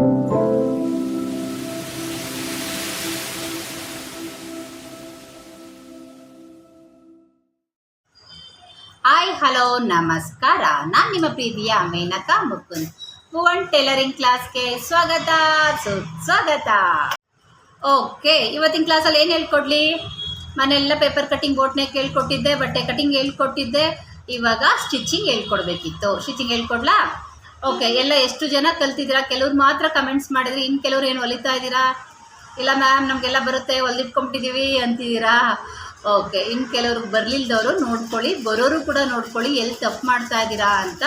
Hi hello ನಮಸ್ಕಾರ ನಾನು ನಿಮ್ಮ ಪ್ರೀತಿಯ ಮೇನಕಾ ಮುಕುಂದ್. ಭುವನ್ ಟೈಲರಿಂಗ್ ಕ್ಲಾಸ್ಗೆ ಸ್ವಾಗತ. ಸುಸ್ವಾಗತ ಓಕೆ ಇವತ್ತಿನ ಕ್ಲಾಸಲ್ಲಿ ಏನು ಹೇಳ್ಕೊಡ್ಲಿ? ಮನೆಯೆಲ್ಲ ಪೇಪರ್ ಕಟ್ಟಿಂಗ್ ಬೋಟ್ನೆ ಹೇಳ್ಕೊಟ್ಟಿದ್ದೆ ಬಟ್ಟೆ ಕಟ್ಟಿಂಗ್ ಹೇಳ್ಕೊಟ್ಟಿದ್ದೆ. ಇವಾಗ ಸ್ಟಿಚಿಂಗ್ ಹೇಳ್ಕೊಡ್ಬೇಕಿತ್ತು. ಸ್ಟಿಚಿಂಗ್ ಹೇಳ್ಕೊಡ್ಲಾ? ಓಕೆ ಎಲ್ಲ ಎಷ್ಟು ಜನ ಕಲ್ತಿದ್ದೀರಾ? ಕೆಲವ್ರು ಮಾತ್ರ ಕಮೆಂಟ್ಸ್ ಮಾಡಿದ್ರಿ ಇನ್ನು ಕೆಲವ್ರು ಏನು ಹೊಲಿತಾ ಇದ್ದೀರಾ? ಇಲ್ಲ ಮ್ಯಾಮ್ ನಮಗೆಲ್ಲ ಬರುತ್ತೆ ಹೊಲಿಟ್ಕೊಂಬಿಟ್ಟಿದ್ದೀವಿ ಅಂತಿದ್ದೀರಾ? ಓಕೆ ಇನ್ನು ಕೆಲವ್ರಿಗೆ ಬರಲಿಲ್ದವರು ನೋಡ್ಕೊಳ್ಳಿ, ಬರೋರು ಕೂಡ ನೋಡ್ಕೊಳ್ಳಿ, ಎಲ್ಲಿ ತಪ್ಪು ಮಾಡ್ತಾ ಇದ್ದೀರಾ ಅಂತ.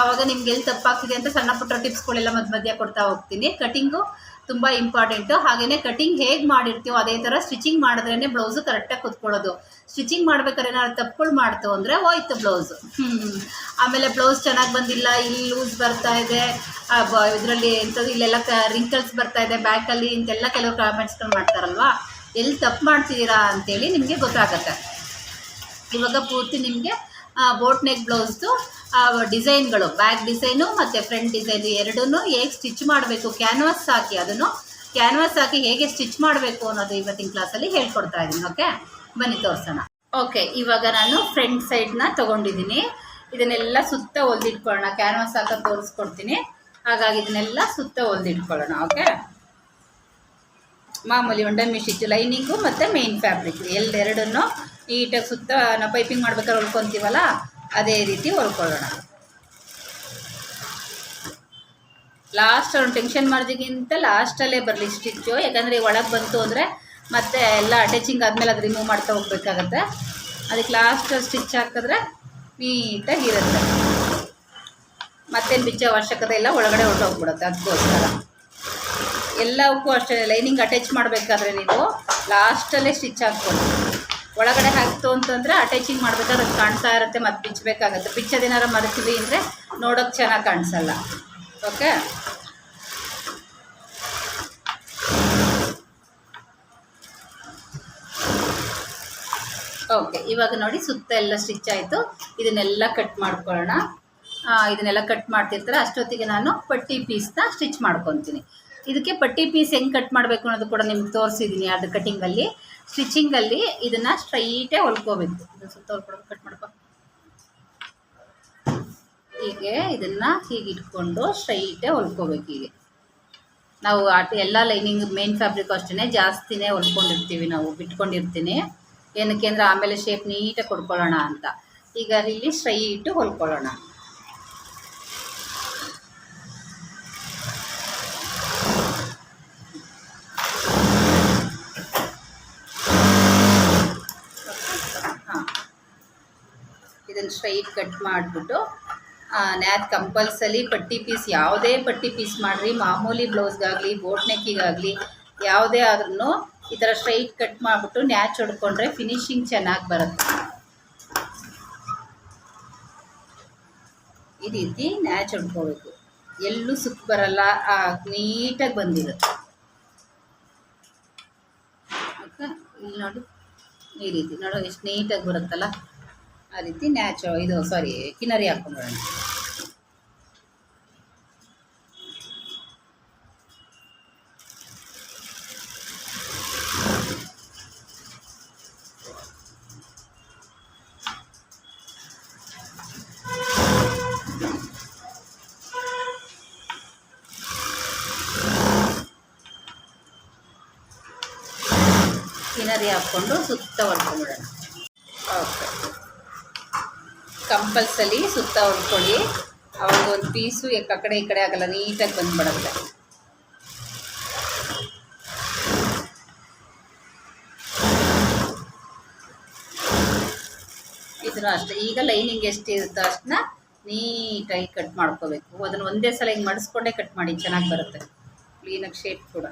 ಆವಾಗ ನಿಮ್ಗೆ ಎಲ್ಲಿ ತಪ್ಪಾಗ್ತಿದೆ ಅಂತ ಸಣ್ಣ ಪುಟ್ಟ ಟಿಪ್ಸ್ಗಳೆಲ್ಲ ಮಧ್ಯ ಮಧ್ಯ ಕೊಡ್ತಾ ಹೋಗ್ತೀನಿ. ಕಟಿಂಗು ತುಂಬ ಇಂಪಾರ್ಟೆಂಟು ಹಾಗೆಯೇ ಕಟಿಂಗ್ ಹೇಗೆ ಮಾಡಿರ್ತೀವೋ ಅದೇ ಥರ ಸ್ಟಿಚಿಂಗ್ ಮಾಡಿದ್ರೇ ಬ್ಲೌಸು ಕರೆಕ್ಟಾಗಿ ಕುತ್ಕೊಳ್ಳೋದು. ಸ್ಟಿಚಿಂಗ್ ಮಾಡ್ಬೇಕಾದ್ರೆ ಏನಾದ್ರು ತಪ್ಪುಗಳು ಮಾಡ್ತು ಅಂದರೆ ಹೋಯ್ತು ಬ್ಲೌಸು ಆಮೇಲೆ ಬ್ಲೌಸ್ ಚೆನ್ನಾಗಿ ಬಂದಿಲ್ಲ, ಇಲ್ಲಿ ಲೂಸ್ ಬರ್ತಾ ಇದೆ. ಇದರಲ್ಲಿ ಎಂಥದ್ದು ಇಲ್ಲೆಲ್ಲ ಕ ರಿಂಕಲ್ಸ್ ಬರ್ತಾ ಇದೆ ಬ್ಯಾಕಲ್ಲಿ ಇಂತೆಲ್ಲ ಕೆಲವು ಕಾಮೆಂಟ್ಸ್ಗಳು ಮಾಡ್ತಾರಲ್ವಾ? ಎಲ್ಲಿ ತಪ್ಪು ಮಾಡ್ತಿದ್ದೀರಾ ಅಂತೇಳಿ ನಿಮಗೆ ಗೊತ್ತಾಗತ್ತೆ. ಇವಾಗ ಪೂರ್ತಿ ನಿಮಗೆ ಬೋಟ್ ನೆಕ್ ಬ್ಲೌಸ್ದು ಡಿಸೈನ್ಗಳು, ಬ್ಯಾಕ್ ಡಿಸೈನು ಮತ್ತು ಫ್ರಂಟ್ ಡಿಸೈನು ಎರಡನ್ನೂ ಹೇಗೆ ಸ್ಟಿಚ್ ಮಾಡಬೇಕು, ಕ್ಯಾನ್ವಾಸ್ ಹಾಕಿ ಅದನ್ನು, ಕ್ಯಾನ್ವಾಸ್ ಹಾಕಿ ಹೇಗೆ ಸ್ಟಿಚ್ ಮಾಡಬೇಕು ಅನ್ನೋದು ಇವತ್ತಿನ ಕ್ಲಾಸಲ್ಲಿ ಹೇಳ್ಕೊಡ್ತಾ ಇದ್ದೀನಿ, ಓಕೆ? ಬನ್ನಿ ತೋರಿಸೋಣ. ಓಕೆ, ಇವಾಗ ನಾನು ಫ್ರಂಟ್ ಸೈಡ್ನ ತೊಗೊಂಡಿದ್ದೀನಿ. ಇದನ್ನೆಲ್ಲ ಸುತ್ತ ಹೊಲ್ದಿಟ್ಕೊಳ್ಳೋಣ ಕ್ಯಾನ್ವಾಸ್ ಹಾಕಿ ತೋರಿಸ್ಕೊಡ್ತೀನಿ. ಹಾಗಾಗಿ ಇದನ್ನೆಲ್ಲ ಸುತ್ತ ಹೊಲ್ದಿಟ್ಕೊಳ್ಳೋಣ ಓಕೆ? ಮಾಮೂಲಿ ಒಂಡಮ್ಮಿ ಸ್ಟಿಚ್ ಲೈನಿಂಗು ಮತ್ತು ಮೇನ್ ಫ್ಯಾಬ್ರಿಕ್ ಎರಡನ್ನೂ ನೀಟಾಗಿ ಸುತ್ತ ನಾವು ಪೈಪಿಂಗ್ ಮಾಡ್ಬೇಕಾದ್ರೆ ಹೊಲ್ಕೊತೀವಲ್ಲ? ಅದೇ ರೀತಿ ಹೊಲ್ಕೊಳ್ಳೋಣ. ಲಾಸ್ಟ್ ಅವ್ನು ಟೆನ್ಷನ್ ಮಾಡೋದಕ್ಕಿಂತ ಲಾಸ್ಟಲ್ಲೇ ಬರಲಿ ಸ್ಟಿಚ್ಚು ಯಾಕಂದರೆ ಒಳಗೆ ಬಂತು ಅಂದರೆ ಮತ್ತೆ ಎಲ್ಲ ಅಟ್ಯಾಚಿಂಗ್ ಆದಮೇಲೆ ಅದು ರಿಮೂವ್ ಮಾಡ್ತಾ ಹೋಗ್ಬೇಕಾಗತ್ತೆ. ಅದಕ್ಕೆ ಲಾಸ್ಟ್ ಸ್ಟಿಚ್ ಹಾಕಿದ್ರೆ ನೀಟಾಗಿ ಇರುತ್ತೆ. ಮತ್ತೇನು ಬಿಚ್ಚೋ ಅವಶ್ಯಕತೆ ಇಲ್ಲ, ಒಳಗಡೆ ಹೊರಟೋಗ್ಬಿಡುತ್ತೆ ಅದಕ್ಕೋಸ್ಕರ ಎಲ್ಲವಕ್ಕೂ ಅಷ್ಟೇ ಲೈನಿಂಗ್ ಅಟ್ಯಾಚ್ ಮಾಡಬೇಕಾದ್ರೆ ನೀವು ಲಾಸ್ಟಲ್ಲೇ ಸ್ಟಿಚ್ ಹಾಕ್ಬೋದು ಒಳಗಡೆ ಹಾಕ್ತು ಅಂತಂದರೆ ಅಟ್ಯಾಚಿಂಗ್ ಮಾಡ್ಬೇಕಾದ್ರೆ ಅದು ಕಾಣ್ತಾ ಇರುತ್ತೆ, ಮತ್ತು ಬಿಚ್ಚಬೇಕಾಗತ್ತೆ. ಬಿಚ್ಚೋದೇನಾರು ಮರ್ತೀವಿ ಅಂದರೆ ನೋಡೋಕೆ ಚೆನ್ನಾಗಿ ಕಾಣಿಸಲ್ಲ. ಓಕೆ ಓಕೆ ಇವಾಗ ನೋಡಿ ಸುತ್ತ ಎಲ್ಲ ಸ್ಟಿಚ್ ಆಯಿತು. ಇದನ್ನೆಲ್ಲ ಕಟ್ ಮಾಡ್ಕೊಳ್ಳೋಣ. ಇದನ್ನೆಲ್ಲ ಕಟ್ ಮಾಡ್ತಿರ್ತಾರೆ. ಅಷ್ಟೊತ್ತಿಗೆ ನಾನು ಪಟ್ಟಿ ಪೀಸ್ನ ಸ್ಟಿಚ್ ಮಾಡ್ಕೊತೀನಿ. ಇದಕ್ಕೆ ಪಟ್ಟಿ ಪೀಸ್ ಹೆಂಗೆ ಕಟ್ ಮಾಡಬೇಕು ಅನ್ನೋದು ಕೂಡ ನಿಮ್ಗೆ ತೋರಿಸಿದ್ದೀನಿ ಅದು ಕಟ್ಟಿಂಗಲ್ಲಿ ಸ್ಟಿಚಿಂಗಲ್ಲಿ ಇದನ್ನು ಸ್ಟ್ರೈಟೇ ಹೊಲ್ಕೋಬೇಕು. ಇದನ್ನು ಸುತ್ತ ಹೊಲ್ಕೊಡ್ಬೇಕು ಕಟ್ ಮಾಡ್ಕೊ. ಹೀಗೆ ಇದನ್ನು ಹೀಗೆ ಇಟ್ಕೊಂಡು ಸ್ಟ್ರೈಟೇ ಹೊಲ್ಕೋಬೇಕು ಹೀಗೆ. ನಾವು ಆಟ ಎಲ್ಲ ಲೈನಿಂಗ್ ಮೇನ್ ಫ್ಯಾಬ್ರಿಕ್ ಅಷ್ಟೇ ಜಾಸ್ತಿನೇ ಹೊಲ್ಕೊಂಡಿರ್ತೀವಿ ನಾವು, ಬಿಟ್ಕೊಂಡಿರ್ತೀನಿ. ಏನಕ್ಕೆ ಅಂದರೆ ಆಮೇಲೆ ಶೇಪ್ ನೀಟಾಗಿ ಕೊಡ್ಕೊಳ್ಳೋಣ ಅಂತ. ಈಗ ಇಲ್ಲಿ ಸ್ಟ್ರೈಟು ಹೊಲ್ಕೊಳ್ಳೋಣ. ಸ್ಟ್ರೈಟ್ ಕಟ್ ಮಾಡಿಬಿಟ್ಟು ನ್ಯಾತ್ ಕಂಪಲ್ಸರಿ ಪಟ್ಟಿ ಪೀಸ್ ಯಾವುದೇ ಪಟ್ಟಿ ಪೀಸ್ ಮಾಡಿರಿ, ಮಾಮೂಲಿ ಬ್ಲೌಸ್ಗಾಗಲಿ ಬೋಟ್ ನೆಕ್ಕಿಗಾಗಲಿ ಯಾವುದೇ ಆದ್ರೂ ಈ ಥರ ಸ್ಟ್ರೈಟ್ ಕಟ್ ಮಾಡಿಬಿಟ್ಟು ನ್ಯಾಚ್ ಹೊಡ್ಕೊಂಡ್ರೆ ಫಿನಿಶಿಂಗ್ ಚೆನ್ನಾಗಿ ಬರುತ್ತೆ. ಈ ರೀತಿ ನ್ಯಾಚ್ ಹೊಡ್ಕೋಬೇಕು. ಎಲ್ಲೂ ಸುಕ್ ಬರಲ್ಲ ನೀಟಾಗಿ ಬಂದಿರುತ್ತೆ. ಇಲ್ಲಿ ನೋಡಿ, ಈ ರೀತಿ ನೋಡೋ, ಎಷ್ಟು ನೀಟಾಗಿ ಬರುತ್ತಲ್ಲ? ಆ ರೀತಿ ನ್ಯಾಚು ಇದು ಸಾರಿ ಕಿನರಿ ಹಾಕೊಂಡ್ಬಿಡೋಣ ಕಿನರಿ ಹಾಕ್ಕೊಂಡು ಸುತ್ತ ಹೊಡ್ಕೊಂಡ್ಬಿಡೋಣ ಓಕೆ ಕಂಪಲ್ಸರಿ ಸುತ್ತ ಹೊಡ್ಕೊಳ್ಳಿ. ಅವಾಗ ಒಂದು ಪೀಸು ಆ ಕಡೆ ಈ ಕಡೆ ಆಗಲ್ಲ, ನೀಟಾಗಿ ಬಂದ್ಬಿಡುತ್ತೆ. ಇದನ್ನು ಅಷ್ಟೇ. ಈಗ ಲೈನಿಂಗ್ ಎಷ್ಟು ಇರುತ್ತೋ ಅಷ್ಟನ್ನ ನೀಟಾಗಿ ಕಟ್ ಮಾಡ್ಕೋಬೇಕು. ಅದನ್ನು ಒಂದೇ ಸಲ ಹಿಂಗೆ ಮಡಿಸ್ಕೊಂಡೇ ಕಟ್ ಮಾಡಿ, ಚೆನ್ನಾಗಿ ಬರುತ್ತೆ. ಕ್ಲೀನಾಗಿ ಶೇಪ್ ಕೂಡ.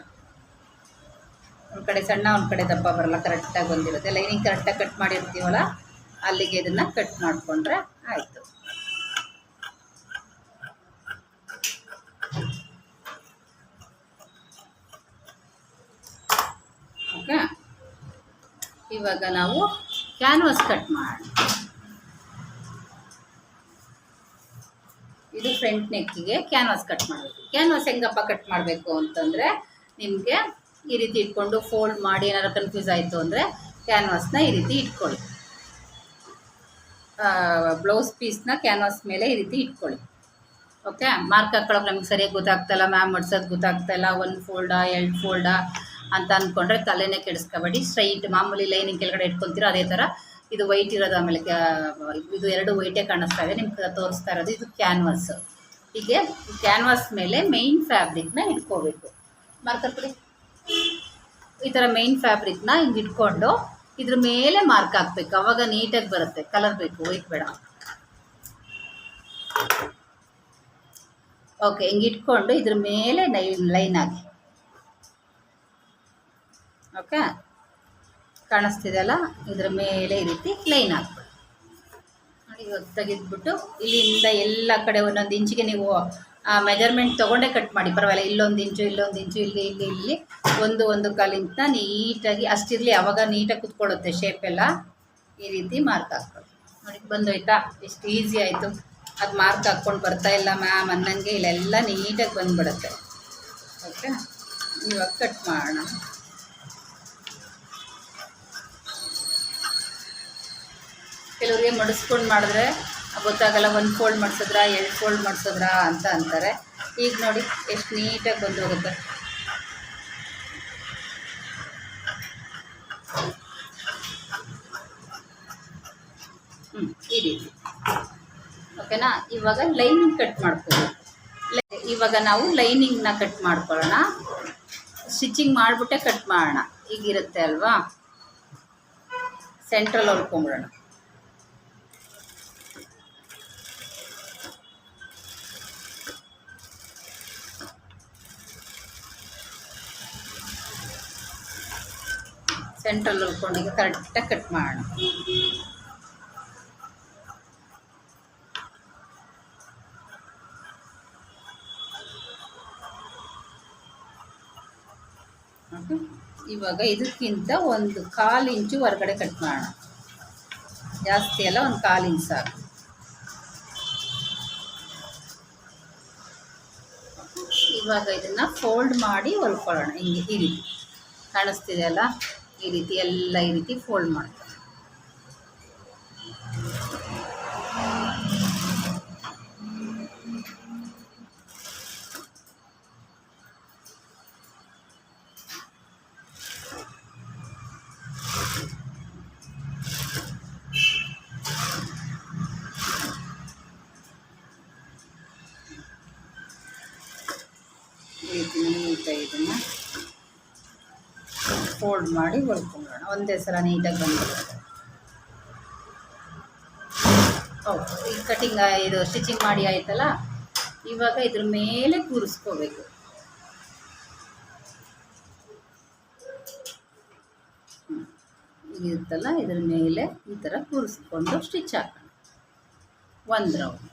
ಒಂದು ಕಡೆ ಸಣ್ಣ, ಒಂದು ಕಡೆ ದಪ್ಪ ಬರಲ್ಲ ಕರೆಕ್ಟಾಗಿ ಬಂದಿರುತ್ತೆ. ಲೈನಿಂಗ್ ಕರೆಕ್ಟಾಗಿ ಕಟ್ ಮಾಡಿರ್ತೀವಲ್ಲ, ಅಲ್ಲಿಗೆ ಇದನ್ನು ಕಟ್ ಮಾಡಿಕೊಂಡ್ರೆ ಆಯಿತು. ಓಕೆ ಇವಾಗ ನಾವು ಕ್ಯಾನ್ವಾಸ್ ಕಟ್ ಮಾಡಿ ಇದು ಫ್ರಂಟ್ ನೆಕ್ಕಿಗೆ ಕ್ಯಾನ್ವಾಸ್ ಕಟ್ ಮಾಡಬೇಕು. ಕ್ಯಾನ್ವಾಸ್ ಹೆಂಗಪ್ಪ ಕಟ್ ಮಾಡಬೇಕು ಅಂತಂದರೆ ನಿಮಗೆ ಈ ರೀತಿ ಇಟ್ಕೊಂಡು ಫೋಲ್ಡ್ ಮಾಡಿ ಏನಾದ್ರು ಕನ್ಫ್ಯೂಸ್ ಆಯಿತು ಅಂದರೆ ಕ್ಯಾನ್ವಾಸ್ನ ಈ ರೀತಿ ಇಟ್ಕೊಳ್ಳಿ. ಬ್ಲೌಸ್ ಪೀಸ್ನ ಕ್ಯಾನ್ವಾಸ್ ಮೇಲೆ ಈ ರೀತಿ ಇಟ್ಕೊಳ್ಳಿ. ಓಕೆ ಮಾರ್ಕ್ ಹಾಕ್ಕೊಳಕ್ಕೆ ನಮ್ಗೆ ಸರಿಯಾಗಿ ಗೊತ್ತಾಗ್ತಾಯಿಲ್ಲ ಮ್ಯಾಮ್ ಮಡ್ಸೋದು ಗೊತ್ತಾಗ್ತಾಯಿಲ್ಲ ಒಂದು ಫೋಲ್ಡಾ ಎರಡು ಫೋಲ್ಡಾ ಅಂತ ಅಂದ್ಕೊಂಡ್ರೆ ತಲೆನೇ ಕೆಡಿಸ್ಕೋಬೇಡಿ. ಸ್ಟ್ರೈಟ್ ಮಾಮೂಲಿ ಲೈನಿಂಗ್ ಕೆಳಗಡೆ ಇಟ್ಕೊತೀರೋ ಅದೇ ಥರ ಇದು ವೈಟ್ ಇರೋದು ಆಮೇಲೆ ಇದು ಎರಡು ವೈಟೇ ಕಾಣಿಸ್ತಾ ಇದೆ, ನಿಮ್ಗೆ ತೋರಿಸ್ತಾ ಇರೋದು ಇದು ಕ್ಯಾನ್ವಾಸ್ ಹೀಗೆ ಕ್ಯಾನ್ವಾಸ್ ಮೇಲೆ ಮೇಯ್ನ್ ಫ್ಯಾಬ್ರಿಕ್ನ ಇಟ್ಕೋಬೇಕು. ಮಾರ್ಕರ್ ಕೊಡಿ ಈ ಥರ ಮೇಯ್ನ್ ಫ್ಯಾಬ್ರಿಕ್ನ ಹಿಂಗೆ ಇಟ್ಕೊಂಡು ಇದ್ರ ಮೇಲೆ ಮಾರ್ಕ್ ಹಾಕ್ಬೇಕು. ಅವಾಗ ನೀಟಾಗಿ ಬರುತ್ತೆ. ಕಲರ್ ಬೇಕು. ವೈಟ್ ಬೇಡ. ಓಕೆ ಹಿಂಗೆ ಇಟ್ಕೊಂಡು ಇದ್ರ ಮೇಲೆ ಲೈನ್ ಲೈನ್ ಹಾಕಿ. ಓಕೆ ಕಾಣಿಸ್ತಿದೆಯಲ್ಲ? ಇದ್ರ ಮೇಲೆ ಈ ರೀತಿ ಲೈನ್ ಹಾಕ್ಬೇಕು. ನೋಡಿ ತೆಗೆದ್ಬಿಟ್ಟು ಇಲ್ಲಿಂದ ಎಲ್ಲ ಕಡೆ ಒಂದೊಂದು ಇಂಚಿಗೆ ನೀವು ಮೆಜರ್ಮೆಂಟ್ ತೊಗೊಂಡೇ ಕಟ್ ಮಾಡಿ. ಪರವಾಗಿಲ್ಲ, ಇಲ್ಲೊಂದು ಇಂಚು ಇಲ್ಲೊಂದು ಇಂಚು ಇಲ್ಲಿ ಇಲ್ಲಿ ಇಲ್ಲಿ, ಒಂದು ಒಂದು ಕಾಲಿಂತ ನೀಟಾಗಿ, ಅಷ್ಟಿರಲಿ ಅವಾಗ ನೀಟಾಗಿ ಕುತ್ಕೊಳ್ಳುತ್ತೆ ಶೇಪೆಲ್ಲ ಈ ರೀತಿ ಮಾರ್ಕ್ ಹಾಕ್ಕೊಳ್ಳಿ ನೋಡಿ ಬಂದೋಯ್ತಾ? ಎಷ್ಟು ಈಸಿ ಆಯಿತು. ಅದು ಮಾರ್ಕ್ ಹಾಕ್ಕೊಂಡು ಬರ್ತಾ ಇಲ್ಲ ಮ್ಯಾಮ್ ಅನ್ನಂಗೆ ಇಲ್ಲೆಲ್ಲ ನೀಟಾಗಿ ಬಂದುಬಿಡುತ್ತೆ. ಓಕೆ ಇವಾಗ ಕಟ್ ಮಾಡೋಣ. ಕೆಲವರಿಗೆ ಮಡಿಸ್ಕೊಂಡು ಮಾಡಿದ್ರೆ ಗೊತ್ತಾಗಲ್ಲ, ಒಂದು ಫೋಲ್ಡ್ ಮಾಡಿಸಿದ್ರ, ಎರಡು ಫೋಲ್ಡ್ ಮಾಡಿಸಿದ್ರ ಅಂತ ಅಂತಾರೆ. ಈಗ ನೋಡಿ, ಎಷ್ಟು ನೀಟಾಗಿ ಬಂದು ಹೋಗುತ್ತೆ ಹ್ಞೂ ಈ ರೀತಿ. ಓಕೆನಾ? ಇವಾಗ ಲೈನಿಂಗ್ ಕಟ್ ಮಾಡ್ಕೋಬೇಕು ಇವಾಗ ನಾವು ಲೈನಿಂಗ್ನ ಕಟ್ ಮಾಡ್ಕೊಳ್ಳೋಣ. ಸ್ಟಿಚಿಂಗ್ ಮಾಡಿಬಿಟ್ಟೆ ಕಟ್ ಮಾಡೋಣ. ಈಗಿರುತ್ತೆ ಅಲ್ವಾ? ಸೆಂಟ್ರಲ್ ಹೊಲ್ಕೊಂಬಿಡೋಣ ಸೆಂಟ್ರಲ್ ಉಳ್ಕೊಂಡಿಗೆ ಕರೆಕ್ಟಾಗಿ ಕಟ್ ಮಾಡೋಣ. ಇವಾಗ ಇದಕ್ಕಿಂತ ಒಂದು ಕಾಲು ಇಂಚು ಹೊರಗಡೆ ಕಟ್ ಮಾಡೋಣ. ಜಾಸ್ತಿ ಅಲ್ಲ, ಒಂದು ಕಾಲು ಇಂಚು ಸಾಕು. ಇವಾಗ ಇದನ್ನು ಫೋಲ್ಡ್ ಮಾಡಿ ಹೊಲ್ಕೊಳ್ಳೋಣ. ಹಿಂಗೆ ರೀತಿ ಕಾಣಿಸ್ತಿದೆ ಅಲ್ಲ? ಈ ರೀತಿ ಎಲ್ಲ ಈ ರೀತಿ ಫೋಲ್ಡ್ ಮಾಡ್ಕೊಳ್ಳೋಣ ಈ ರೀತಿ ನೀಟಾಗಿ ಇದನ್ನು ಫೋಲ್ಡ್ ಮಾಡಿ ಹೊಲ್ಕೊಂಡೋಣ. ಒಂದೇ ಸಲ ನೀಟಾಗಿ ಬಂದ್ಬಿಡುತ್ತೆ. ಓಕೆ ಈ ಕಟಿಂಗ್ ಇದು ಸ್ಟಿಚಿಂಗ್ ಮಾಡಿ ಆಯ್ತಲ್ಲ, ಇವಾಗ ಇದ್ರ ಮೇಲೆ ಕೂರಿಸ್ಕೋಬೇಕು. ಇರುತ್ತಲ್ಲ, ಇದ್ರ ಮೇಲೆ ಈ ಥರ ಕೂರಿಸ್ಕೊಂಡು ಸ್ಟಿಚ್ ಹಾಕೋಣ. ಒಂದು ರೌಂಡ್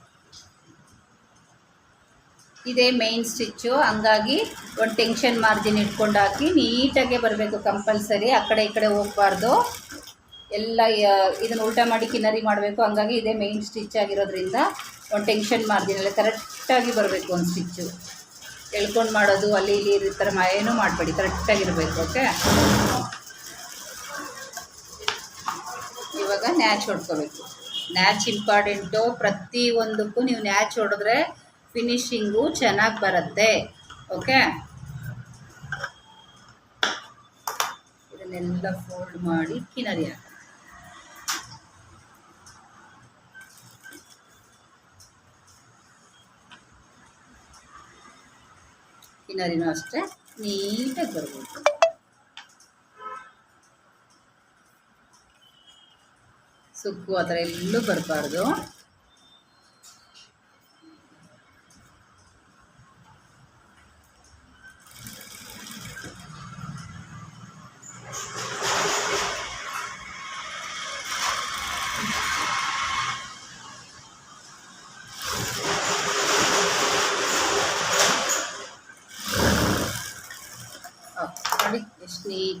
ಇದೇ ಮೈನ್ ಸ್ಟಿಚ್ಚು ಹಂಗಾಗಿ ಒಂದು ಟೆನ್ಷನ್ ಮಾರ್ಜಿನ್ ಇಟ್ಕೊಂಡು ಹಾಕಿ ನೀಟಾಗೆ ಬರಬೇಕು ಕಂಪಲ್ಸರಿ ಆ ಕಡೆ ಈ ಕಡೆ ಹೋಗಬಾರ್ದು. ಎಲ್ಲ ಇದನ್ನು ಉಲ್ಟಾ ಮಾಡಿ ಕಿನ್ನರಿ ಮಾಡಬೇಕು. ಹಂಗಾಗಿ ಇದೇ ಮೈನ್ ಸ್ಟಿಚ್ ಆಗಿರೋದ್ರಿಂದ ಒಂದು ಟೆನ್ಷನ್ ಮಾರ್ಜಿನ್ ಎಲ್ಲ ಕರೆಕ್ಟಾಗಿ ಬರಬೇಕು ಒಂದು ಸ್ಟಿಚ್ಚು ಎಳ್ಕೊಂಡು ಮಾಡೋದು, ಅಲ್ಲಿ ಇಲ್ಲಿ ಈ ಥರ ಏನೂ ಮಾಡಬೇಡಿ. ಕರೆಕ್ಟಾಗಿರಬೇಕು ಓಕೆ ಇವಾಗ ನ್ಯಾಚ್ ಹೊಡ್ಕೋಬೇಕು. ನ್ಯಾಚ್ ಇಂಪಾರ್ಟೆಂಟು ಪ್ರತಿಯೊಂದಕ್ಕೂ ನೀವು ನ್ಯಾಚ್ ಹೊಡೆದ್ರೆ ಫಿನಿಶಿಂಗು ಚೆನ್ನಾಗಿ ಬರುತ್ತೆ. ಓಕೆ? ಇದನ್ನೆಲ್ಲ ಫೋಲ್ಡ್ ಮಾಡಿ ಕಿನರಿ ಹಾಕಿ. ಕಿನರಿನೂ ಅಷ್ಟೇ ನೀಟಾಗಿ ಬರ್ಬೋದು. ಸುಕ್ಕು ಆ ಥರ ಎಲ್ಲೂ ಬರಬಾರ್ದು.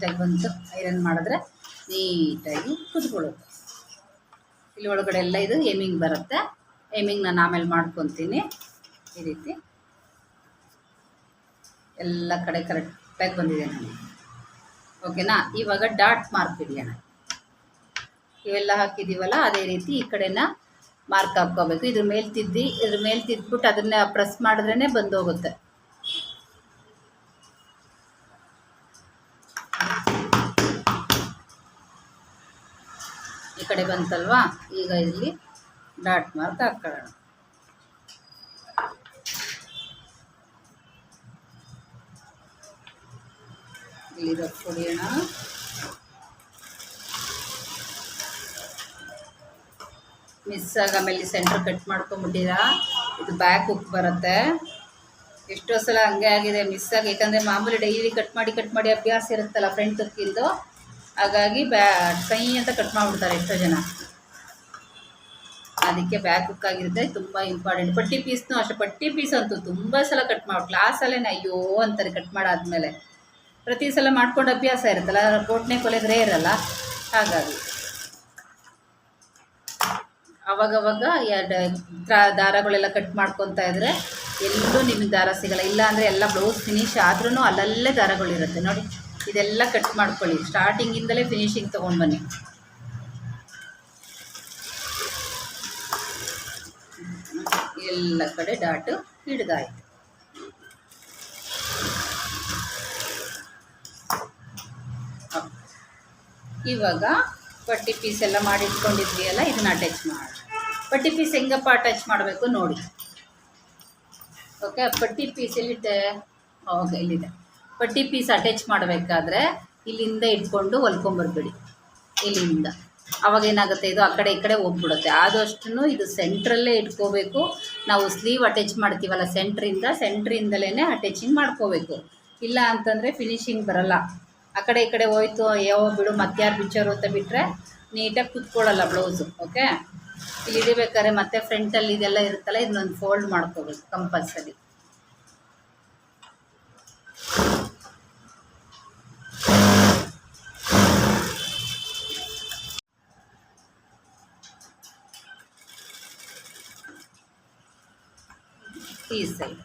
ನೀಟಾಗಿ ಬಂತು ಐರನ್ ಮಾಡಿದ್ರೆ ನೀಟಾಗಿ ಕುದ್ಕೊಳ್ಳುತ್ತೆ. ಇಲ್ಲಿ ಒಳಗಡೆ ಎಲ್ಲ ಇದು ಏಮಿಂಗ್ ಬರುತ್ತೆ. ಏಮಿಂಗ್ ನಾನು ಆಮೇಲೆ ಮಾಡ್ಕೊತೀನಿ. ಈ ರೀತಿ. ಎಲ್ಲ ಕಡೆ ಕರೆಕ್ಟಾಗಿ ಬಂದಿದೆ ನನಗೆ ಓಕೆನಾ? ಇವಾಗ ಡಾಟ್ ಮಾರ್ಕ್ ಹಿಡಿಯೋಣ. ಇವೆಲ್ಲ ಹಾಕಿದ್ದೀವಲ್ಲ, ಅದೇ ರೀತಿ ಈ ಕಡೆನ ಮಾರ್ಕ್ ಹಾಕ್ಕೋಬೇಕು. ಇದ್ರ ಮೇಲೆ ತಿದ್ದಿ, ಇದ್ರ ಮೇಲೆ ತಿದ್ಬಿಟ್ಟು ಅದನ್ನ ಪ್ರೆಸ್ ಮಾಡಿದ್ರೇ ಬಂದೋಗುತ್ತೆ. ಕಡೆ ಬಂತಲ್ವಾ? ಈಗ ಇಲ್ಲಿ ಡಾಟ್ ಮಾರ್ಕ್ ಹಾಕೊಳ್ಳೋಣ. ಇಲ್ಲಿ ಮಿಸ್ ಆಗ ಆಮೇಲೆ ಸೆಂಟರ್ ಕಟ್ ಮಾಡ್ಕೊಂಡ್ಬಿಟ್ಟಿದ ಇದು ಬ್ಯಾಕ್ ಉಕ್ ಬರುತ್ತೆ. ಎಷ್ಟೋ ಸಲ ಹಂಗೆ ಆಗಿದೆ ಮಿಸ್ ಆಗಿ. ಯಾಕಂದರೆ ಮಾಮೂಲಿ ಡೈಲಿ ಕಟ್ ಮಾಡಿ ಕಟ್ ಮಾಡಿ ಅಭ್ಯಾಸ ಇರುತ್ತಲ್ಲ ಫ್ರೆಂಡ್ ಹುಕ್ಕಿಂದು ಹಾಗಾಗಿ ಬ್ಯಾ ಸೈ ಅಂತ ಕಟ್ ಮಾಡಿಬಿಡ್ತಾರೆ ಎಷ್ಟೋ ಜನ. ಅದಕ್ಕೆ ಬ್ಯಾಕ್ ಹುಕ್ ಆಗಿರುತ್ತೆ, ತುಂಬ ಇಂಪಾರ್ಟೆಂಟ್ ಪಟ್ಟಿ ಪೀಸ್ನೂ ಅಷ್ಟೇ, ಪಟ್ಟಿ ಪೀಸ್ ಅಂತೂ ತುಂಬ ಸಲ ಕಟ್ ಮಾಡಿ ಕ್ಲಾಸಲ್ಲೇ ಅಯ್ಯೋ ಅಂತಾರೆ ಕಟ್ ಮಾಡಾದ್ಮೇಲೆ. ಪ್ರತಿ ಸಲ ಮಾಡ್ಕೊಂಡು ಅಭ್ಯಾಸ ಇರುತ್ತಲ್ಲ ಬೋಟ್ನೆ ಕೊಲೆದ್ರೆ ಇರಲ್ಲ. ಹಾಗಾಗಿ. ಅವಾಗವಾಗ ದಾರಗಳೆಲ್ಲ ಕಟ್ ಮಾಡ್ಕೊತಾ ಇದ್ರೆ ಎಲ್ಲೂ ನಿಮಗೆ ದಾರ ಸಿಗಲ್ಲ. ಇಲ್ಲ ಎಲ್ಲ ಬ್ಲೌಸ್ ಫಿನಿಶ್ ಆದ್ರೂ ಅಲ್ಲಲ್ಲೇ ದಾರಗಳಿರುತ್ತೆ. ನೋಡಿ. ಇದೆಲ್ಲ ಕಟ್ ಮಾಡ್ಕೊಳ್ಳಿ. ಸ್ಟಾರ್ಟಿಂಗಿಂದಲೇ ಫಿನಿಶಿಂಗ್ ತೊಗೊಂಡು ಬನ್ನಿ. ಎಲ್ಲ ಕಡೆ ಡಾಟು ಹಿಡ್ದಾಯ್ತು. ಇವಾಗ ಪಟ್ಟಿ ಪೀಸ್ ಎಲ್ಲ ಮಾಡಿ ಇಟ್ಕೊಂಡಿದ್ವಿ ಅಲ್ಲ ಇದನ್ನ ಅಟ್ಯಾಚ್ ಮಾಡಿ. ಪಟ್ಟಿ ಪೀಸ್ ಹೆಂಗಪ್ಪ ಅಟ್ಯಾಚ್ ಮಾಡಬೇಕು ನೋಡಿ. ಓಕೆ ಪಟ್ಟಿ ಪೀಸ್ ಎಲ್ಲಿದೆ? ಓಕೆ ಇಲ್ಲಿದೆ ಪಟ್ಟಿ ಪೀಸ್ ಅಟ್ಯಾಚ್ ಮಾಡಬೇಕಾದ್ರೆ ಇಲ್ಲಿಂದ ಇಟ್ಕೊಂಡು ಹೊಲ್ಕೊಂಬರ್ಬೇಡಿ. ಇಲ್ಲಿಂದ. ಅವಾಗ ಏನಾಗುತ್ತೆ, ಇದು ಆ ಕಡೆ ಈ ಕಡೆ ಹೋಗ್ಬಿಡುತ್ತೆ. ಆದಷ್ಟು ಇದು ಸೆಂಟ್ರಲ್ಲೇ ಇಟ್ಕೋಬೇಕು. ನಾವು ಸ್ಲೀವ್ ಅಟ್ಯಾಚ್ ಮಾಡ್ತೀವಲ್ಲ ಸೆಂಟ್ರಿಂದ ಸೆಂಟ್ರಿಂದಲೇ ಅಟ್ಯಾಚಿಂಗ್ ಮಾಡ್ಕೋಬೇಕು. ಇಲ್ಲ ಅಂತಂದರೆ ಫಿನಿಶಿಂಗ್ ಬರಲ್ಲ. ಆ ಕಡೆ ಈ ಕಡೆ ಹೋಯ್ತು ಯಾವ ಬಿಡು ಮತ್ತಾರು ಬಿಚ್ಚೋರು ಅಂತ ಬಿಟ್ಟರೆ ನೀಟಾಗಿ ಕುತ್ಕೊಳ್ಳಲ್ಲ ಬ್ಲೌಸು ಓಕೆ ಇಲ್ಲಿ ಹಿಡಿಬೇಕಾದ್ರೆ ಮತ್ತೆ ಫ್ರಂಟಲ್ಲಿ ಇದೆಲ್ಲ ಇರುತ್ತಲ್ಲ, ಇದನ್ನೊಂದು ಫೋಲ್ಡ್ ಮಾಡ್ಕೋಬೇಕು ಕಂಪಲ್ಸರಿ ಈ ಸೈಡ್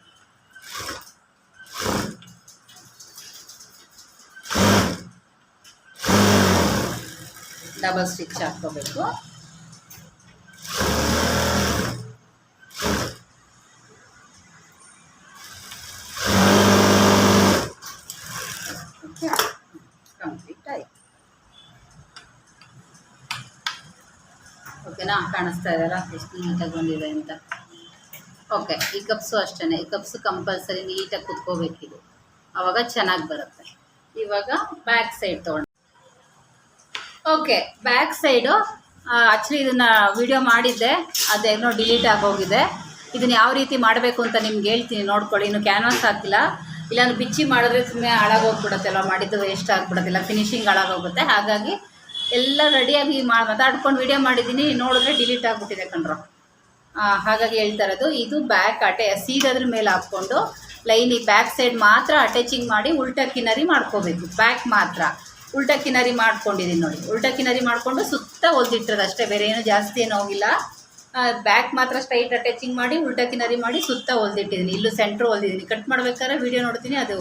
ಡಬಲ್ ಸ್ಟಿಚ್ ಹಾಕ್ಕೋಬೇಕು. ಕಂಪ್ಲೀಟ್ ಆಯ್ತು. ಓಕೆನಾ ಕಾಣಿಸ್ತಾ ಇದೆಯಲ್ಲ ಎಷ್ಟು ನೀಟಾಗಿ ಬಂದಿದೆ ಅಂತ. ಓಕೆ ಈ ಕಪ್ಸು ಅಷ್ಟೇ ಈ ಕಪ್ಸು ಕಂಪಲ್ಸರಿ ನೀಟಾಗಿ ಕುತ್ಕೋಬೇಕಿದು ಆವಾಗ ಚೆನ್ನಾಗಿ ಬರುತ್ತೆ. ಇವಾಗ ಬ್ಯಾಕ್ ಸೈಡ್ ತೊಗೊಂಡು ಓಕೆ ಬ್ಯಾಕ್ ಸೈಡು ಆ್ಯಕ್ಚುಲಿ ಇದನ್ನು ವಿಡಿಯೋ ಮಾಡಿದ್ದೆ. ಅದೇನೋ ಡಿಲೀಟ್ ಆಗೋಗಿದೆ ಇದನ್ನು ಯಾವ ರೀತಿ ಮಾಡಬೇಕು ಅಂತ ನಿಮ್ಗೆ ಹೇಳ್ತೀನಿ. ನೋಡ್ಕೊಳ್ಳಿ. ಇನ್ನು ಕ್ಯಾನ್ವಾಸ್ ಹಾಕಿಲ್ಲ. ಇಲ್ಲಾಂದ್ರೆ ಬಿಚ್ಚಿ ಮಾಡಿದ್ರೆ ಸುಮ್ಮನೆ ಹಾಳಾಗೋಗ್ಬಿಡುತ್ತಲ್ಲ ಮಾಡಿದ್ದು ವೇಸ್ಟ್ ಆಗಿಬಿಡುತ್ತಿಲ್ಲ ಫಿನಿಶಿಂಗ್ ಹಾಳಾಗೋಗುತ್ತೆ. ಹಾಗಾಗಿ ಎಲ್ಲ ರೆಡಿಯಾಗಿ ಮಾತಾಡ್ಕೊಂಡು ವಿಡಿಯೋ ಮಾಡಿದ್ದೀನಿ. ನೋಡಿದ್ರೆ ಡಿಲೀಟ್ ಆಗಿಬಿಟ್ಟಿದೆ ಕಣ್ರು. ಹಾಗಾಗಿ ಹೇಳ್ತಾ ಇರೋದು, ಇದು ಬ್ಯಾಕ್ ಅಟೆ ಸೀದದ್ರ ಮೇಲೆ ಹಾಕ್ಕೊಂಡು, ಲೈನ್ ಬ್ಯಾಕ್ ಸೈಡ್ ಮಾತ್ರ ಅಟ್ಯಾಚಿಂಗ್ ಮಾಡಿ ಉಲ್ಟಾ ಕಿನರಿ ಮಾಡ್ಕೋಬೇಕು ಬ್ಯಾಕ್ ಮಾತ್ರ. ಉಲ್ಟಾ ಕಿನರಿ ಮಾಡ್ಕೊಂಡಿದ್ದೀನಿ ನೋಡಿ, ಉಲ್ಟಾ ಕಿನರಿ ಮಾಡಿಕೊಂಡು ಸುತ್ತ ಹೊಲ್ದಿಟ್ಟಿರೋದು ಅಷ್ಟೇ, ಬೇರೆ ಏನು ಜಾಸ್ತಿ ಏನು ಹೋಗಿಲ್ಲ. ಬ್ಯಾಕ್ ಮಾತ್ರ ಸ್ಟ್ರೈಟ್ ಅಟ್ಯಾಚಿಂಗ್ ಮಾಡಿ, ಉಲ್ಟಾ ಕಿನರಿ ಮಾಡಿ ಸುತ್ತ ಹೊಲ್ದಿಟ್ಟಿದ್ದೀನಿ ಇಲ್ಲೂ ಸೆಂಟ್ರ್ ಹೊಲ್ದಿದ್ದೀನಿ ಕಟ್ ಮಾಡ್ಬೇಕಾದ್ರೆ ವೀಡಿಯೋ ನೋಡ್ತೀನಿ, ಅದು